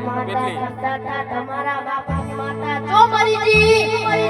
માતા તમારા બાપા માતા. જો મરીજી